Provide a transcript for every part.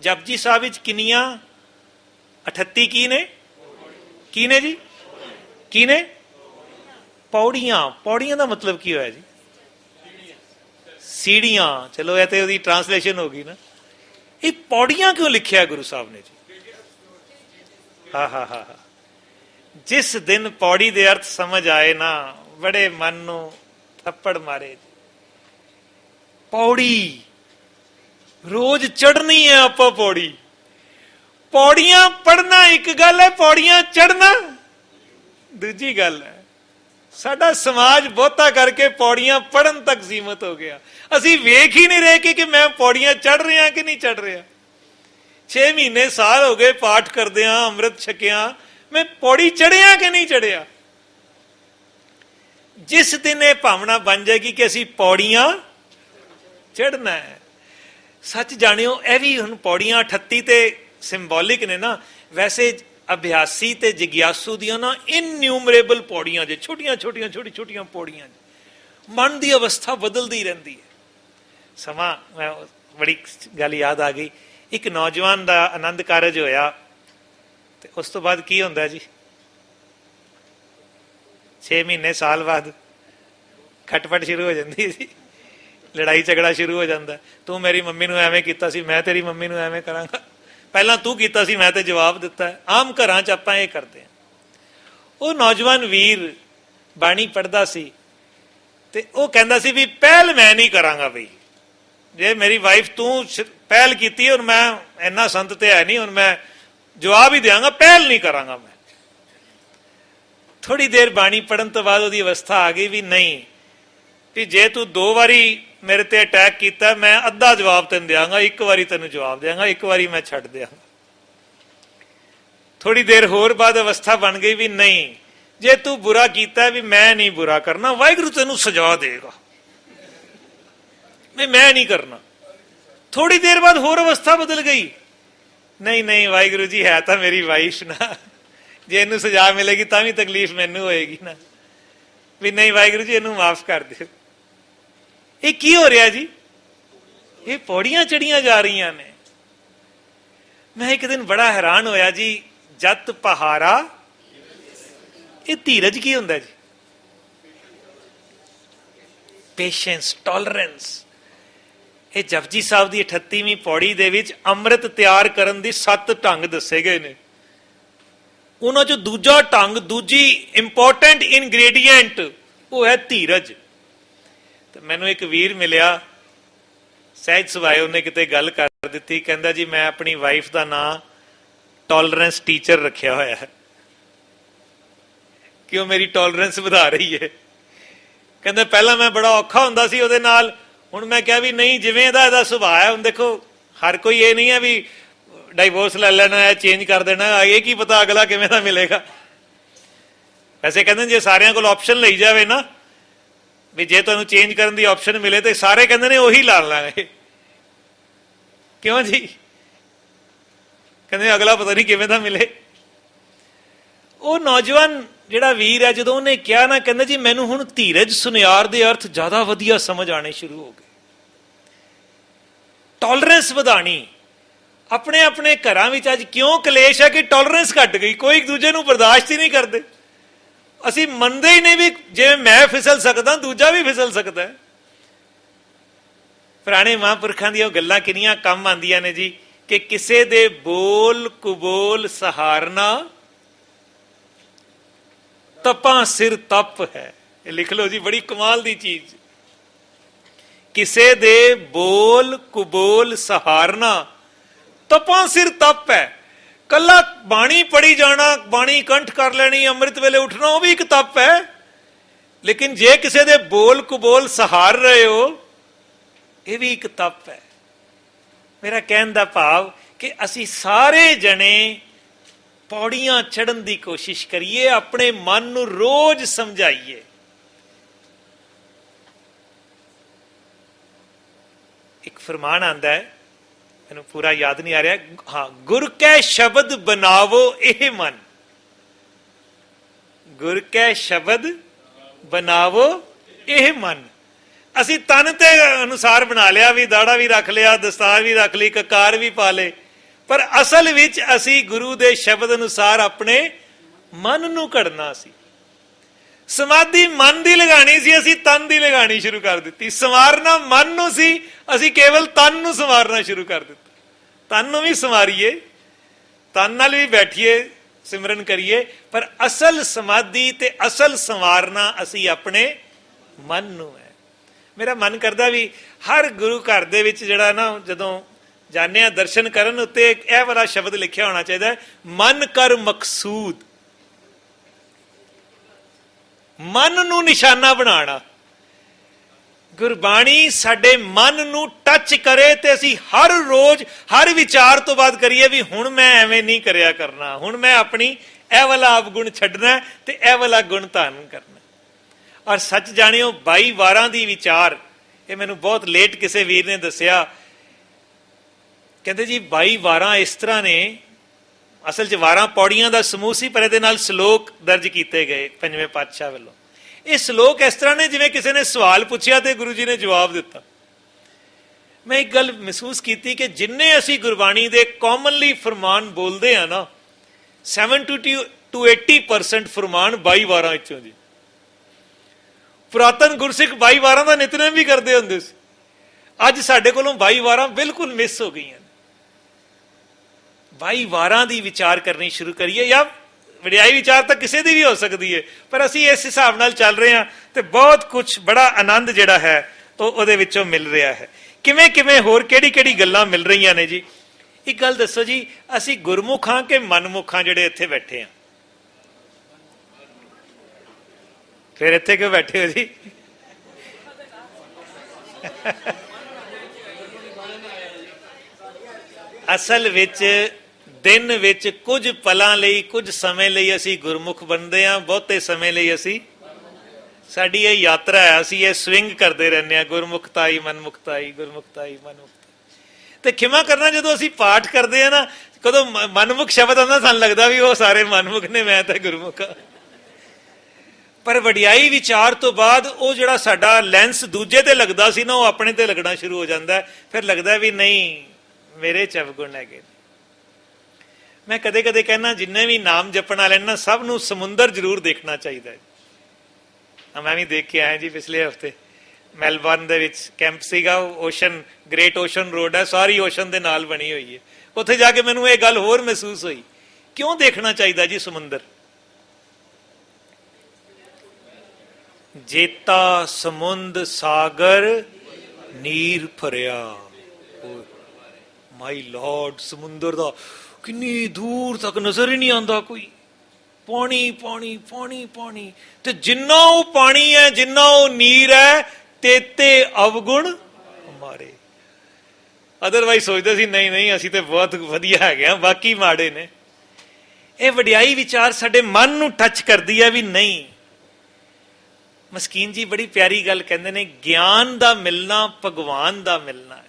ਜਪਜੀ ਸਾਹਿਬ ਵਿੱਚ ਕਿੰਨੀਆਂ? 38 ਕੀ ਨੇ? ਕੀ ਨੇ ਜੀ? ਕੀ ਨੇ? ਪੌੜੀਆਂ। ਪੌੜੀਆਂ ਦਾ ਮਤਲਬ ਕੀ ਹੋਇਆ ਜੀ? ਸੀੜੀਆਂ। ਚਲੋ, ਇਹ ਤੇ ਉਹਦੀ ਟਰਾਂਸਲੇਸ਼ਨ ਹੋ ਗਈ ਨਾ। ਇਹ ਪੌੜੀਆਂ ਕਿਉਂ ਲਿਖਿਆ ਗੁਰੂ ਸਾਹਿਬ ਨੇ ਜੀ? ਹਾ ਹਾ ਹਾ। ਹਾ ਜਿਸ ਦਿਨ ਪੌੜੀ ਦੇ ਅਰਥ ਸਮਝ ਆਏ ਨਾ, ਬੜੇ ਮਨ ਨੂੰ ਥੱਪੜ ਮਾਰੇ ਪੌੜੀ। ਰੋਜ਼ ਚੜਨੀ ਹੈ ਆਪਾਂ ਪੌੜੀ। ਪੌੜੀਆਂ ਪੜਨਾ ਇੱਕ ਗੱਲ ਹੈ, ਪੌੜੀਆਂ ਚੜਨਾ ਦੂਜੀ ਗੱਲ ਹੈ। ਸਾਡਾ ਸਮਾਜ ਬਹੁਤਾ ਕਰਕੇ ਪੌੜੀਆਂ ਪੜਨ ਤੱਕ ਸੀਮਤ ਹੋ ਗਿਆ। ਅਸੀਂ ਵੇਖ ਹੀ ਨਹੀਂ ਰਹੇ ਕਿ ਮੈਂ ਪੌੜੀਆਂ ਚੜ ਰਿਹਾ ਕਿ ਨਹੀਂ ਚੜ ਰਿਹਾ। 6 ਮਹੀਨੇ ਸਾਲ ਹੋ ਗਏ ਪਾਠ ਕਰਦੇ ਆ ਅੰਮ੍ਰਿਤ ਛਕਿਆ, ਮੈਂ ਪੌੜੀ ਚੜਿਆ ਕਿ ਨਹੀਂ ਚੜਿਆ ਜਿਸ ਦਿਨ ਇਹ ਭਾਵਨਾ ਬਣ ਜਾਏਗੀ ਕਿ ਅਸੀਂ ਪੌੜੀਆਂ ਚੜਨਾ ਹੈ ਸੱਚ ਜਾਣਿਓ, ਇਹ ਵੀ ਹੁਣ ਪੌੜੀਆਂ 38 ਤੇ ਸਿੰਬੋਲਿਕ ਨੇ ਨਾ, ਵੈਸੇ ਅਭਿਆਸੀ ਤੇ ਜਿਗਿਆਸੂ ਦੀਆਂ ਨਾ ਇਨਨਿਊਮਰੇਬਲ ਪੌੜੀਆਂ ਜੇ, ਛੋਟੀਆਂ ਛੋਟੀਆਂ, ਛੋਟੀ, ਛੋਟੀਆਂ ਪੌੜੀਆਂ ਮਨ ਦੀ ਅਵਸਥਾ ਬਦਲਦੀ ਰਹਿੰਦੀ ਹੈ। ਸਮਾਂ, ਮੈਂ ਬੜੀ ਗੱਲ ਯਾਦ ਆ ਗਈ। ਇੱਕ ਨੌਜਵਾਨ ਦਾ ਆਨੰਦ ਕਾਰਜ ਹੋਇਆ, ਤੇ ਉਸ ਤੋਂ ਬਾਅਦ ਕੀ ਹੁੰਦਾ ਜੀ? 6 ਮਹੀਨੇ ਸਾਲ ਬਾਅਦ ਖਟਪਟ ਸ਼ੁਰੂ ਹੋ ਜਾਂਦੀ ਸੀ ਲੜਾਈ ਝਗੜਾ ਸ਼ੁਰੂ ਹੋ ਜਾਂਦਾ। ਤੂੰ ਮੇਰੀ ਮੰਮੀ ਨੂੰ ਐਵੇਂ ਕੀਤਾ ਸੀ, ਮੈਂ ਤੇਰੀ ਮੰਮੀ ਨੂੰ ਐਵੇਂ ਕਰਾਂਗਾ। ਪਹਿਲਾਂ ਤੂੰ ਕੀਤਾ ਸੀ, ਮੈਂ ਤੇ ਜਵਾਬ ਦਿੱਤਾ। ਆਮ ਘਰਾਂ 'ਚ ਆਪਾਂ ਇਹ ਕਰਦੇ ਹਾਂ। ਉਹ ਨੌਜਵਾਨ ਵੀਰ ਬਾਣੀ ਪੜਦਾ ਸੀ ਤੇ ਉਹ ਕਹਿੰਦਾ ਸੀ ਵੀ ਪਹਿਲ ਮੈਂ ਨਹੀਂ ਕਰਾਂਗਾ ਬਈ। ਜੇ ਮੇਰੀ ਵਾਈਫ ਤੂੰ ਪਹਿਲ ਕੀਤੀ ਔਰ ਮੈਂ ਇੰਨਾ ਸੰਤ ਤੇ ਹੈ ਨਹੀਂ ਹੁਣ ਮੈਂ ਜਵਾਬ ਹੀ ਦੇਵਾਂਗਾ ਪਹਿਲ ਨਹੀਂ ਕਰਾਂਗਾ ਮੈਂ। ਥੋੜੀ ਦੇਰ ਬਾਣੀ ਪੜਨ ਤੋਂ ਬਾਅਦ ਉਹਦੀ ਅਵਸਥਾ ਆ ਗਈ ਵੀ ਨਹੀਂ, ਵੀ ਜੇ ਤੂੰ ਦੋ ਵਾਰੀ ਮੇਰੇ ਤੇ ਅਟੈਕ ਕੀਤਾ, ਮੈਂ ਅੱਧਾ ਜਵਾਬ ਤੈਨੂੰ ਦਿਆਂਗਾ, ਇੱਕ ਵਾਰੀ ਤੈਨੂੰ ਜਵਾਬ ਦਿਆਂਗਾ, ਇੱਕ ਵਾਰੀ ਮੈਂ ਛੱਡ ਦਿਆਂਗਾ। ਥੋੜੀ ਦੇਰ ਹੋਰ ਬਾਅਦ ਅਵਸਥਾ ਬਣ ਗਈ ਵੀ ਨਹੀਂ, ਜੇ ਤੂੰ ਬੁਰਾ ਕੀਤਾ ਵੀ ਮੈਂ ਨਹੀਂ ਬੁਰਾ ਕਰਨਾ, ਵਾਹਿਗੁਰੂ ਤੈਨੂੰ ਸਜ਼ਾ ਦੇਗਾ। ਵੀ ਮੈਂ ਨਹੀਂ ਕਰਨਾ। ਥੋੜੀ ਦੇਰ ਬਾਅਦ ਹੋਰ ਅਵਸਥਾ ਬਦਲ ਗਈ। ਨਹੀਂ ਨਹੀਂ ਵਾਹਿਗੁਰੂ ਜੀ, ਹੈ ਤਾਂ ਮੇਰੀ ਵਾਈਫ ਨਾ। ਜੇ ਇਹਨੂੰ ਸਜ਼ਾ ਮਿਲੇਗੀ ਤਾਂ ਵੀ ਤਕਲੀਫ ਮੈਨੂੰ ਹੋਏਗੀ ਨਾ। ਵੀ ਨਹੀਂ ਵਾਹਿਗੁਰੂ ਜੀ, ਇਹਨੂੰ ਮਾਫ ਕਰ ਦਿਓ। ਇਹ ਕੀ ਹੋ ਰਿਹਾ ਜੀ? ਇਹ ਪੌੜੀਆਂ ਚੜੀਆਂ ਜਾ ਰਹੀਆਂ ਨੇ। ਮੈਂ ਇੱਕ ਦਿਨ ਬੜਾ ਹੈਰਾਨ ਹੋਇਆ ਜੀ, ਜੱਤ ਪਹਾਰਾ ਇਹ ਧੀਰਜ ਕੀ ਹੁੰਦਾ ਜੀ? ਪੇਸ਼ੈਂਸ ਟੋਲਰੈਂਸ ਇਹ ਜਪਜੀ ਸਾਹਿਬ ਦੀ 38ਵੀਂ ਪੌੜੀ ਦੇ ਵਿੱਚ ਅੰਮ੍ਰਿਤ ਤਿਆਰ ਕਰਨ ਦੀ ਸੱਤ ਢੰਗ ਦੱਸੇ ਗਏ ਨੇ। ਉਹਨਾਂ ਚੋਂ ਦੂਜਾ ਢੰਗ, ਦੂਜੀ ਇੰਪੋਰਟੈਂਟ ਇਨਗਰੀਡੀਐਂਟ ਉਹ ਹੈ ਧੀਰਜ। ਤੇ ਮੈਨੂੰ ਇੱਕ ਵੀਰ ਮਿਲਿਆ, ਸਹਿਜ ਸੁਭਾਏ ਉਹਨੇ ਕਿਤੇ ਗੱਲ ਕਰ ਦਿੱਤੀ, ਕਹਿੰਦਾ ਜੀ ਮੈਂ ਆਪਣੀ ਵਾਈਫ ਦਾ ਨਾਂ ਟੋਲਰੈਂਸ ਟੀਚਰ ਰੱਖਿਆ ਹੋਇਆ ਹੈ। ਕਿ ਉਹ ਮੇਰੀ ਟੋਲਰੈਂਸ ਵਧਾ ਰਹੀ ਹੈ? ਕਹਿੰਦਾ ਪਹਿਲਾਂ ਮੈਂ ਬੜਾ ਔਖਾ ਹੁੰਦਾ ਸੀ ਉਹਦੇ ਨਾਲ, ਹੁਣ ਮੈਂ ਕਿਹਾ ਵੀ ਨਹੀਂ, ਜਿਵੇਂ ਇਹਦਾ ਇਹਦਾ ਸੁਭਾਅ ਹੈ, ਹੁਣ ਦੇਖੋ, ਹਰ ਕੋਈ ਇਹ ਨਹੀਂ ਹੈ ਵੀ ਡਾਈਵੋਰਸ ਲੈ ਲੈਣਾ ਹੈ ਚੇਂਜ ਕਰ ਦੇਣਾ ਇਹ ਕੀ ਪਤਾ ਅਗਲਾ ਕਿਵੇਂ ਦਾ ਮਿਲੇਗਾ। ਵੈਸੇ ਕਹਿੰਦੇ ਜੇ ਸਾਰਿਆਂ ਕੋਲ ਆਪਸ਼ਨ ਲਈ ਜਾਵੇ ਨਾ ਵੀ ਜੇ ਤੁਹਾਨੂੰ ਚੇਂਜ ਕਰਨ ਦੀ ਆਪਸ਼ਨ ਮਿਲੇ ਤੇ ਸਾਰੇ ਕਹਿੰਦੇ ਨੇ ਉਹੀ ਲਾ ਲਾਂਗੇ ਕਿਉਂ ਜੀ? ਕਹਿੰਦੇ ਅਗਲਾ ਪਤਾ ਨਹੀਂ ਕਿਵੇਂ ਦਾ ਮਿਲੇ। ਉਹ ਨੌਜਵਾਨ ਜਿਹੜਾ ਵੀਰ ਹੈ, ਜਦੋਂ ਉਹਨੇ ਕਿਹਾ ਨਾ, ਕਹਿੰਦਾ ਜੀ, ਮੈਨੂੰ ਹੁਣ ਧੀਰਜ ਸੁਨਿਆਰ ਦੇ ਅਰਥ ਜ਼ਿਆਦਾ ਵਧੀਆ ਸਮਝ ਆਣੇ ਸ਼ੁਰੂ ਹੋ ਗਏ। ਟੋਲਰੈਂਸ ਵਧਾਣੀ ਆਪਣੇ ਆਪਣੇ ਘਰਾਂ ਵਿੱਚ ਅੱਜ ਕਿਉਂ ਕਲੇਸ਼ ਹੈ ਕਿ ਟੋਲਰੈਂਸ ਘਟ ਗਈ? ਕੋਈ ਇੱਕ ਦੂਜੇ ਨੂੰ ਬਰਦਾਸ਼ਤ ਹੀ ਨਹੀਂ ਕਰਦੇ। ਅਸੀਂ ਮੰਨਦੇ ਹੀ ਨਹੀਂ ਵੀ ਜਿਵੇਂ ਮੈਂ ਫਿਸਲ ਸਕਦਾ, ਦੂਜਾ ਵੀ ਫਿਸਲ ਸਕਦਾ ਪੁਰਾਣੇ ਮਹਾਂਪੁਰਖਾਂ ਦੀਆਂ ਗੱਲਾਂ ਕਿੰਨੀਆਂ ਕੰਮ ਆਉਂਦੀਆਂ ਨੇ ਜੀ, ਕਿ ਕਿਸੇ ਦੇ ਬੋਲ ਕੁਬੋਲ ਸਹਾਰਨਾ ਤਪਾਂ ਸਿਰ ਤਪ ਹੈ। ਇਹ ਲਿਖ ਲਓ ਜੀ, ਬੜੀ ਕਮਾਲ ਦੀ ਚੀਜ਼। ਕਿਸੇ ਦੇ ਬੋਲ ਕੁਬੋਲ ਸਹਾਰਨਾ ਤਪਾਂ ਸਿਰ ਤਪ ਹੈ। ਕੱਲਾ ਬਾਣੀ ਪੜੀ ਜਾਣਾ, ਬਾਣੀ ਕੰਠ ਕਰ ਲੈਣੀ, ਅੰਮ੍ਰਿਤ ਵੇਲੇ ਉੱਠਣਾ, ਉਹ ਵੀ ਇੱਕ ਤਪ ਹੈ। ਲੇਕਿਨ ਜੇ ਕਿਸੇ ਦੇ ਬੋਲ ਕਬੋਲ ਸਹਾਰ ਰਹੇ ਹੋ, ਇਹ ਵੀ ਇੱਕ ਤਪ ਹੈ। ਮੇਰਾ ਕਹਿਣ ਦਾ ਭਾਵ ਕਿ ਅਸੀਂ ਸਾਰੇ ਜਣੇ ਪੌੜੀਆਂ ਚੜਨ ਦੀ ਕੋਸ਼ਿਸ਼ ਕਰੀਏ, ਆਪਣੇ ਮਨ ਨੂੰ ਰੋਜ਼ ਸਮਝਾਈਏ। ਇੱਕ ਫਰਮਾਨ ਆਂਦਾ ਹੈ ਮੈਨੂੰ ਪੂਰਾ ਯਾਦ ਨਹੀਂ ਆ ਰਿਹਾ। ਹਾਂ, ਗੁਰ ਕੈ ਸ਼ਬਦ ਬਣਾਵੋ ਇਹ ਮਨ। ਗੁਰ ਕੈ ਸ਼ਬਦ ਬਣਾਵੋ ਇਹ ਮਨ। ਅਸੀਂ ਤਨ ਤੇ ਅਨੁਸਾਰ ਬਣਾ ਲਿਆ, ਵੀ ਦਾੜਾ ਵੀ ਰੱਖ ਲਿਆ, ਦਸਤਾਰ ਵੀ ਰੱਖ ਲਈ, ਕਕਾਰ ਵੀ ਪਾ ਲੇ ਪਰ ਅਸਲ ਵਿੱਚ ਅਸੀਂ ਗੁਰੂ ਦੇ ਸ਼ਬਦ ਅਨੁਸਾਰ ਆਪਣੇ ਮਨ ਨੂੰ ਘੜਨਾ ਸੀ। ਸਮਾਧੀ ਮਨ ਦੀ ਲਗਾਣੀ ਸੀ, ਅਸੀਂ ਤਨ ਦੀ ਲਗਾਣੀ ਸ਼ੁਰੂ ਕਰ ਦਿੱਤੀ। ਸਵਾਰਨਾ ਮਨ ਨੂੰ ਸੀ, ਅਸੀਂ ਕੇਵਲ ਤਨ ਨੂੰ ਸਵਾਰਨਾ ਸ਼ੁਰੂ ਕਰ ਦਿੱਤਾ। ਤਨ ਨੂੰ ਵੀ ਸਵਾਰੀਏ, ਤਨ ਨਾਲ ਵੀ ਬੈਠੀਏ, ਸਿਮਰਨ ਕਰੀਏ, ਪਰ ਅਸਲ ਸਮਾਧੀ ਤੇ ਅਸਲ ਸੰਵਾਰਨਾ ਅਸੀਂ ਆਪਣੇ ਮਨ ਨੂੰ ਹੈ। ਮੇਰਾ ਮਨ ਕਰਦਾ ਵੀ ਹਰ ਗੁਰੂ ਘਰ ਦੇ ਵਿੱਚ ਜਿਹੜਾ ਨਾ, ਜਦੋਂ ਜਾਂਦੇ ਆ, ਦਰਸ਼ਨ ਕਰਨ ਉੱਤੇ ਇਹ ਵਾਲਾ ਸ਼ਬਦ ਲਿਖਿਆ ਹੋਣਾ ਚਾਹੀਦਾ ਮਨ ਕਰ ਮਕਸੂਦ। ਮਨ ਨੂੰ ਨਿਸ਼ਾਨਾ ਬਣਾਉਣਾ ਗੁਰਬਾਣੀ ਸਾਡੇ ਮਨ ਨੂੰ ਟੱਚ ਕਰੇ ਤੇ ਅਸੀਂ ਹਰ ਰੋਜ਼, ਹਰ ਵਿਚਾਰ ਤੋਂ ਬਾਅਦ ਕਰੀਏ ਵੀ ਹੁਣ ਮੈਂ ਐਵੇਂ ਨਹੀਂ ਕਰਿਆ ਕਰਨਾ। ਹੁਣ ਮੈਂ ਆਪਣੀ ਇਹ ਵਾਲਾ ਆਪ ਛੱਡਣਾ ਤੇ ਇਹ ਵਾਲਾ ਗੁਣ ਧਾਰਨ ਕਰਨਾ ਔਰ ਸੱਚ ਜਾਣਿਓ 22 ਵਾਰਾਂ ਦੀ ਵਿਚਾਰ, ਇਹ ਮੈਨੂੰ ਬਹੁਤ ਲੇਟ ਕਿਸੇ ਵੀਰ ਨੇ ਦੱਸਿਆ। ਕਹਿੰਦੇ ਜੀ 22 ਵਾਰਾਂ ਇਸ ਤਰ੍ਹਾਂ ਨੇ ਅਸਲ 'ਚ ਵਾਰਾਂ ਪੌੜੀਆਂ ਦਾ ਸਮੂਹ ਸੀ, ਪਰ ਇਹਦੇ ਨਾਲ ਸ਼ਲੋਕ ਦਰਜ ਕੀਤੇ ਗਏ ਪੰਜਵੇਂ ਪਾਤਸ਼ਾਹ ਵੱਲੋਂ। ਇਹ ਸ਼ਲੋਕ ਇਸ ਤਰ੍ਹਾਂ ਨੇ ਜਿਵੇਂ ਕਿਸੇ ਨੇ ਸਵਾਲ ਪੁੱਛਿਆ ਤੇ ਗੁਰੂ ਜੀ ਨੇ ਜਵਾਬ ਦਿੱਤਾ। ਮੈਂ ਇੱਕ ਗੱਲ ਮਹਿਸੂਸ ਕੀਤੀ ਕਿ ਜਿੰਨੇ ਅਸੀਂ ਗੁਰਬਾਣੀ ਦੇ ਕਾਮਨਲੀ ਫਰਮਾਨ ਬੋਲਦੇ ਆ ਨਾ 70 ਟੂ 80% ਫਰਮਾਨ 22 ਵਾਰਾਂ ਵਿੱਚੋਂ ਜੀ। ਪੁਰਾਤਨ ਗੁਰਸਿੱਖ 22 ਵਾਰਾਂ ਦਾ ਨਿਤਨੇਮ ਵੀ ਕਰਦੇ ਹੁੰਦੇ ਸੀ। ਅੱਜ ਸਾਡੇ ਕੋਲੋਂ 22 ਵਾਰਾਂ ਬਿਲਕੁਲ ਮਿਸ ਹੋ ਗਈਆਂ। ਬਾਈ ਵਾਰਾਂ ਦੀ ਵਿਚਾਰ ਕਰਨੀ ਸ਼ੁਰੂ ਕਰੀਏ ਜਾਂ ਵਡਿਆਈ ਵਿਚਾਰ ਤਾਂ ਕਿਸੇ ਦੀ ਵੀ ਹੋ ਸਕਦੀ ਹੈ ਪਰ ਅਸੀਂ ਇਸ ਹਿਸਾਬ ਨਾਲ ਚੱਲ ਰਹੇ ਹਾਂ ਤੇ ਬਹੁਤ ਕੁਝ ਬੜਾ ਆਨੰਦ ਜਿਹੜਾ ਹੈ ਉਹ ਉਹਦੇ ਵਿੱਚੋਂ ਮਿਲ ਰਿਹਾ ਹੈ। ਕਿਵੇਂ ਕਿਵੇਂ ਹੋਰ ਕਿਹੜੀ ਕਿਹੜੀ ਗੱਲਾਂ ਮਿਲ ਰਹੀਆਂ ਨੇ ਜੀ? ਇੱਕ ਗੱਲ ਦੱਸੋ ਜੀ, ਅਸੀਂ ਗੁਰਮੁਖਾਂ ਕਿ ਮਨਮੁਖਾਂ ਜਿਹੜੇ ਇੱਥੇ ਬੈਠੇ ਆ ਫਿਰ ਇੱਥੇ ਕਿਉਂ ਬੈਠੇ ਹੋ ਜੀ? ਅਸਲ ਵਿੱਚ ਦਿਨ ਵਿੱਚ ਕੁਝ ਪਲਾਂ ਲਈ, ਕੁਝ ਸਮੇਂ ਲਈ ਅਸੀਂ ਗੁਰਮੁਖ ਬਣਦੇ ਹਾਂ, ਬਹੁਤੇ ਸਮੇਂ ਲਈ ਅਸੀਂ ਸਾਡੀ ਇਹ ਯਾਤਰਾ ਹੈ, ਅਸੀਂ ਇਹ ਸਵਿੰਗ ਕਰਦੇ ਰਹਿੰਦੇ ਹਾਂ, ਗੁਰਮੁਖਤਾਈ, ਮਨਮੁਖਤਾਈ ਗੁਰਮੁਖਤਾਈ, ਮਨਮੁਖਤਾਈ। ਤੇ ਖਿਮਾ ਕਰਨਾ ਜਦੋਂ ਅਸੀਂ ਪਾਠ ਕਰਦੇ ਆ ਨਾ, ਕਦੋਂ ਮਨਮੁਖ ਸ਼ਬਦ ਆਉਂਦਾ, ਸਾਨੂੰ ਲੱਗਦਾ ਵੀ ਉਹ ਸਾਰੇ ਮਨਮੁਖ ਨੇ, ਮੈਂ ਤਾਂ ਗੁਰਮੁਖ ਹਾਂ। ਪਰ ਵਡਿਆਈ ਵਿਚਾਰ ਤੋਂ ਬਾਅਦ ਉਹ ਜਿਹੜਾ ਸਾਡਾ ਲੈਂਸ ਦੂਜੇ ਤੇ ਲੱਗਦਾ ਸੀ ਨਾ, ਉਹ ਆਪਣੇ ਤੇ ਲੱਗਣਾ ਸ਼ੁਰੂ ਹੋ ਜਾਂਦਾ ਫਿਰ ਲੱਗਦਾ ਵੀ ਨਹੀਂ, ਮੇਰੇ ਚਵਗੁਣ ਅਵਗੁਣ ਹੈਗੇ ਮੈਂ ਕਦੇ ਕਦੇ ਕਹਿਣਾ ਜਿੰਨੇ ਵੀ ਨਾਮ ਜਪਣ ਵਾਲੇ ਨਾ ਸਭ ਨੂੰ ਸਮੁੰਦਰ ਜ਼ਰੂਰ ਦੇਖਣਾ ਚਾਹੀਦਾ ਹੈ। ਮੈਂ ਵੀ ਦੇਖ ਕੇ ਆਇਆ ਜੀ ਪਿਛਲੇ ਹਫ਼ਤੇ। ਮੈਲਬਰਨ ਦੇ ਵਿੱਚ ਕੈਂਪ ਸੀਗਾ ਓਸ਼ਨ, ਗ੍ਰੇਟ ਓਸ਼ਨ ਰੋਡ ਹੈ, ਸਾਰੀ ਓਸ਼ਨ ਦੇ ਨਾਲ ਬਣੀ ਹੋਈ ਹੈ। ਉੱਥੇ ਜਾ ਕੇ ਮੈਨੂੰ ਇਹ ਗੱਲ ਹੋਰ ਮਹਿਸੂਸ ਹੋਈ, ਕਿਉਂ ਦੇਖਣਾ ਚਾਹੀਦਾ ਜੀ ਸਮੁੰਦਰ? ਜੇਤਾ ਸਮੁੰਦ ਸਾਗਰ, ਨੀਰ ਭਰਿਆ। ਮਾਈ ਲਾਰਡ ਸਮੁੰਦਰ ਦਾ ਕਿੰਨੀ ਦੂਰ ਤੱਕ ਨਜ਼ਰ ਹੀ ਨਹੀਂ ਆਉਂਦਾ ਕੋਈ। ਪਾਣੀ ਪਾਣੀ ਪਾਣੀ ਪਾਣੀ। ਤੇ ਜਿੰਨਾ ਉਹ ਪਾਣੀ ਹੈ, ਜਿੰਨਾ ਉਹ ਨੀਰ ਹੈ, ਤੇਤੇ ਅਵਗੁਣ ਮਾਰੇ। ਅਦਰਵਾਈਜ਼ ਸੋਚਦੇ ਸੀ, ਨਹੀਂ ਨਹੀਂ, ਅਸੀਂ ਤੇ ਬਹੁਤ ਵਧੀਆ ਹੈਗੇ ਆ ਬਾਕੀ ਮਾੜੇ ਨੇ। ਇਹ ਵਡਿਆਈ ਵਿਚਾਰ ਸਾਡੇ ਮਨ ਨੂੰ ਟੱਚ ਕਰਦੀ ਹੈ ਵੀ ਨਹੀਂ। ਮਸਕੀਨ ਜੀ ਬੜੀ ਪਿਆਰੀ ਗੱਲ ਕਹਿੰਦੇ ਨੇ, ਗਿਆਨ ਦਾ ਮਿਲਣਾ, ਭਗਵਾਨ ਦਾ ਮਿਲਣਾ ਹੈ।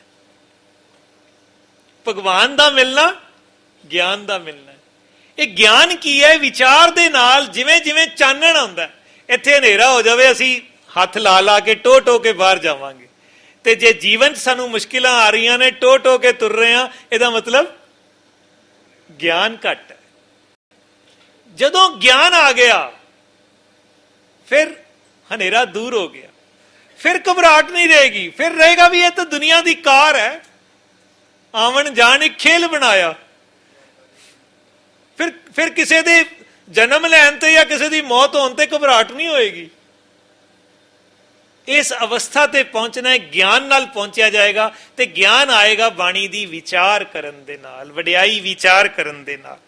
ਭਗਵਾਨ ਦਾ ਮਿਲਣਾ ਗਿਆਨ ਦਾ ਮਿਲਣਾ ਇਹ ਗਿਆਨ ਕੀ ਹੈ? ਵਿਚਾਰ ਦੇ ਨਾਲ ਜਿਵੇਂ ਜਿਵੇਂ ਚਾਨਣ ਆਉਂਦਾ ਇੱਥੇ ਹਨੇਰਾ ਹੋ ਜਾਵੇ, ਅਸੀਂ ਹੱਥ ਲਾ ਲਾ ਕੇ ਟੋ ਟੋ ਕੇ ਬਾਹਰ ਜਾਵਾਂਗੇ। ਤੇ ਜੇ ਜੀਵਨ 'ਚ ਸਾਨੂੰ ਮੁਸ਼ਕਿਲਾਂ ਆ ਰਹੀਆਂ ਨੇ ਟੋ ਟੋ ਕੇ ਤੁਰ ਰਹੇ ਆ ਇਹਦਾ ਮਤਲਬ ਗਿਆਨ ਘੱਟ ਹੈ। ਜਦੋਂ ਗਿਆਨ ਆ ਗਿਆ, ਫਿਰ ਹਨੇਰਾ ਦੂਰ ਹੋ ਗਿਆ। ਫਿਰ ਘਬਰਾਹਟ ਨਹੀਂ ਰਹੇਗੀ। ਫਿਰ ਰਹੇਗਾ ਵੀ ਇਹ ਤਾਂ ਦੁਨੀਆ ਦੀ ਕਾਰ ਹੈ। ਆਵਣ ਜਾਣ ਇੱਕ ਖੇਲ ਬਣਾਇਆ। ਫਿਰ ਫਿਰ ਕਿਸੇ ਦੇ ਜਨਮ ਲੈਣ ਤੇ ਜਾਂ ਕਿਸੇ ਦੀ ਮੌਤ ਹੋਣ ਤੇ ਘਬਰਾਹਟ ਨਹੀਂ ਹੋਏਗੀ। ਇਸ ਅਵਸਥਾ ਤੇ ਪਹੁੰਚਣਾ ਹੈ, ਗਿਆਨ ਨਾਲ ਪਹੁੰਚਿਆ ਜਾਏਗਾ ਤੇ ਗਿਆਨ ਆਏਗਾ ਬਾਣੀ ਦੀ ਵਿਚਾਰ ਕਰਨ ਦੇ ਨਾਲ, ਵਡਿਆਈ ਵਿਚਾਰ ਕਰਨ ਦੇ ਨਾਲ।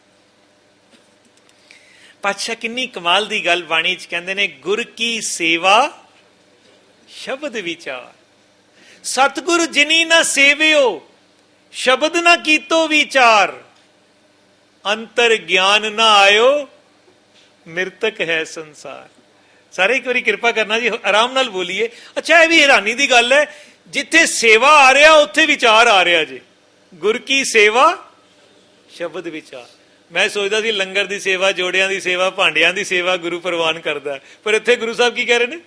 ਪਾਤਸ਼ਾਹ ਕਿੰਨੀ ਕਮਾਲ ਦੀ ਗੱਲ ਬਾਣੀ ਚ ਕਹਿੰਦੇ ਨੇ, ਗੁਰ ਕੀ ਸੇਵਾ ਸ਼ਬਦ ਵਿਚਾਰ। ਸਤਿਗੁਰ ਜਿਨੀ ਨਾ ਸੇਵਿਓ, ਸ਼ਬਦ ਨਾ ਕੀਤੋ ਵਿਚਾਰ। ਅੰਤਰ ਗਿਆਨ ਨਾ ਆਇਓ, ਮਿਰਤਕ ਹੈ ਸੰਸਾਰ। ਸਾਰੇ ਇੱਕ ਵਾਰੀ ਕਿਰਪਾ ਕਰਨਾ ਜੀ, ਆਰਾਮ ਨਾਲ ਬੋਲੀਏ। ਅੱਛਾ, ਇਹ ਵੀ ਹੈਰਾਨੀ ਦੀ ਗੱਲ ਹੈ, ਜਿੱਥੇ ਸੇਵਾ ਆ ਰਿਹਾ, ਉੱਥੇ ਵਿਚਾਰ ਆ ਰਿਹਾ ਜੀ। ਗੁਰ ਕੀ ਸੇਵਾ? ਸ਼ਬਦ ਵਿਚਾਰ। ਮੈਂ ਸੋਚਦਾ ਸੀ ਲੰਗਰ ਦੀ ਸੇਵਾ, ਜੋੜਿਆਂ ਦੀ ਸੇਵਾ, ਭਾਂਡਿਆਂ ਦੀ ਸੇਵਾ ਗੁਰੂ ਪ੍ਰਵਾਨ ਕਰਦਾ ਪਰ ਇੱਥੇ ਗੁਰੂ ਸਾਹਿਬ ਕੀ ਕਹਿ ਰਹੇ ਨੇ?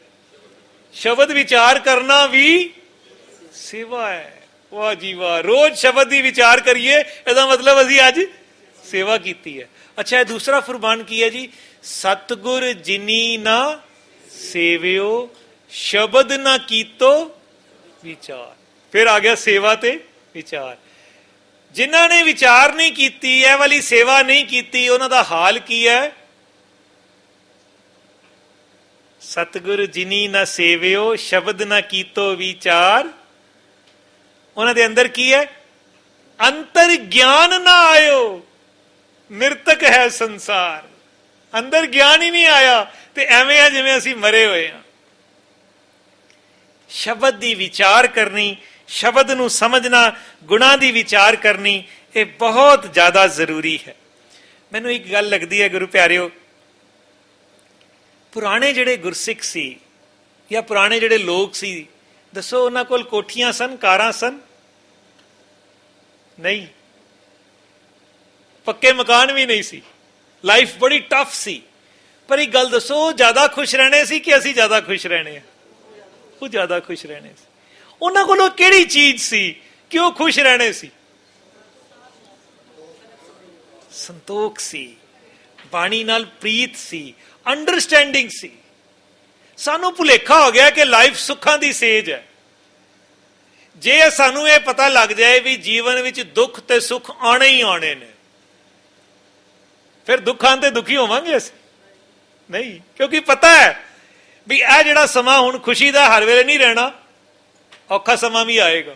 ਸ਼ਬਦ ਵਿਚਾਰ ਕਰਨਾ ਵੀ ਸੇਵਾ ਹੈ। ਵਾਹ ਜੀ ਵਾਹ, ਰੋਜ਼ ਸ਼ਬਦ ਦੀ ਵਿਚਾਰ ਕਰੀਏ, ਇਹਦਾ ਮਤਲਬ ਅਸੀਂ ਅੱਜ ਸੇਵਾ ਕੀਤੀ ਹੈ। ਅੱਛਾ, ਇਹ ਦੂਸਰਾ ਫਰਮਾਨ ਕੀ ਹੈ ਜੀ? ਸਤਗੁਰ ਜਿਨੀ ਨਾ ਸੇਵਿਓ, ਸ਼ਬਦ ਨਾ ਕੀਤੋ ਵਿਚਾਰ। ਫਿਰ ਆ ਗਿਆ ਸੇਵਾ ਤੇ ਵਿਚਾਰ। ਜਿਨ੍ਹਾਂ ਨੇ ਵਿਚਾਰ ਨਹੀਂ ਕੀਤੀ, ਇਹ ਵਾਲੀ ਸੇਵਾ ਨਹੀਂ ਕੀਤੀ, ਉਹਨਾਂ ਦਾ ਹਾਲ ਕੀ ਹੈ? ਸਤਗੁਰ ਜਿਨੀ ਨਾ ਸੇਵਿਓ, ਸ਼ਬਦ ਨਾ ਕੀਤੋ ਵਿਚਾਰ। ਉਹਨਾਂ ਦੇ ਅੰਦਰ ਕੀ ਹੈ? ਅੰਤਰ ਗਿਆਨ ਨਾ ਆਇਓ। ਨਿਰਤਕ ਹੈ ਸੰਸਾਰ। ਅੰਦਰ ਗਿਆਨ ਹੀ ਨਹੀਂ ਆਇਆ ਤੇ ਐਵੇਂ ਆ ਜਿਵੇਂ ਅਸੀਂ ਮਰੇ ਹੋਏ ਆ ਸ਼ਬਦ ਦੀ ਵਿਚਾਰ ਕਰਨੀ, ਸ਼ਬਦ ਨੂੰ ਸਮਝਣਾ, ਗੁਣਾ ਦੀ ਵਿਚਾਰ ਕਰਨੀ, ਇਹ ਬਹੁਤ ਜ਼ਿਆਦਾ ਜ਼ਰੂਰੀ ਹੈ। ਮੈਨੂੰ ਇੱਕ ਗੱਲ ਲੱਗਦੀ ਹੈ ਗੁਰੂ ਪਿਆਰਿਓ, ਪੁਰਾਣੇ ਜਿਹੜੇ ਗੁਰਸਿੱਖ ਸੀ ਜਾਂ ਪੁਰਾਣੇ ਜਿਹੜੇ ਲੋਕ ਸੀ, ਦੱਸੋ ਉਹਨਾਂ ਕੋਲ ਕੋਠੀਆਂ ਸਨ, ਕਾਰਾਂ ਸਨ? ਨਹੀਂ। ਪੱਕੇ ਮਕਾਨ ਵੀ ਨਹੀਂ ਸੀ। ਲਾਈਫ ਬੜੀ ਟਫ ਸੀ। ਪਰ ਇੱਕ ਗੱਲ ਦੱਸੋ, ਉਹ ਜ਼ਿਆਦਾ ਖੁਸ਼ ਰਹਿਣੇ ਸੀ ਕਿ ਅਸੀਂ ਜ਼ਿਆਦਾ ਖੁਸ਼ ਰਹਿਣੇ ਆ ਉਹ ਜ਼ਿਆਦਾ ਖੁਸ਼ ਰਹਿਣੇ ਸੀ। ਉਹਨਾਂ ਕੋਲ ਕਿਹੜੀ ਚੀਜ਼ ਸੀ ਕਿ ਉਹ ਖੁਸ਼ ਰਹਿਣੇ ਸੀ? ਸੰਤੋਖ ਸੀ। ਬਾਣੀ ਨਾਲ ਪ੍ਰੀਤ ਸੀ। ਅੰਡਰਸਟੈਂਡਿੰਗ ਸੀ। ਸਾਨੂੰ ਭੁਲੇਖਾ ਹੋ ਗਿਆ ਕਿ ਲਾਈਫ ਸੁੱਖਾਂ ਦੀ ਸੇਜ ਹੈ। ਜੇ ਸਾਨੂੰ ਇਹ ਪਤਾ ਲੱਗ ਜਾਏ ਵੀ ਜੀਵਨ ਵਿੱਚ ਦੁੱਖ ਤੇ ਸੁੱਖ ਆਣੇ ਹੀ ਆਣੇ ਨੇ ਫਿਰ ਦੁੱਖਾਂ ਤੇ ਦੁਖੀ ਹੋਵਾਂਗੇ ਅਸੀਂ? ਨਹੀਂ, ਕਿਉਂਕਿ ਪਤਾ ਹੈ ਵੀ ਇਹ ਜਿਹੜਾ ਸਮਾਂ ਹੁਣ ਖੁਸ਼ੀ ਦਾ ਹਰ ਵੇਲੇ ਨਹੀਂ ਰਹਿਣਾ, ਔਖਾ ਸਮਾਂ ਵੀ ਆਏਗਾ।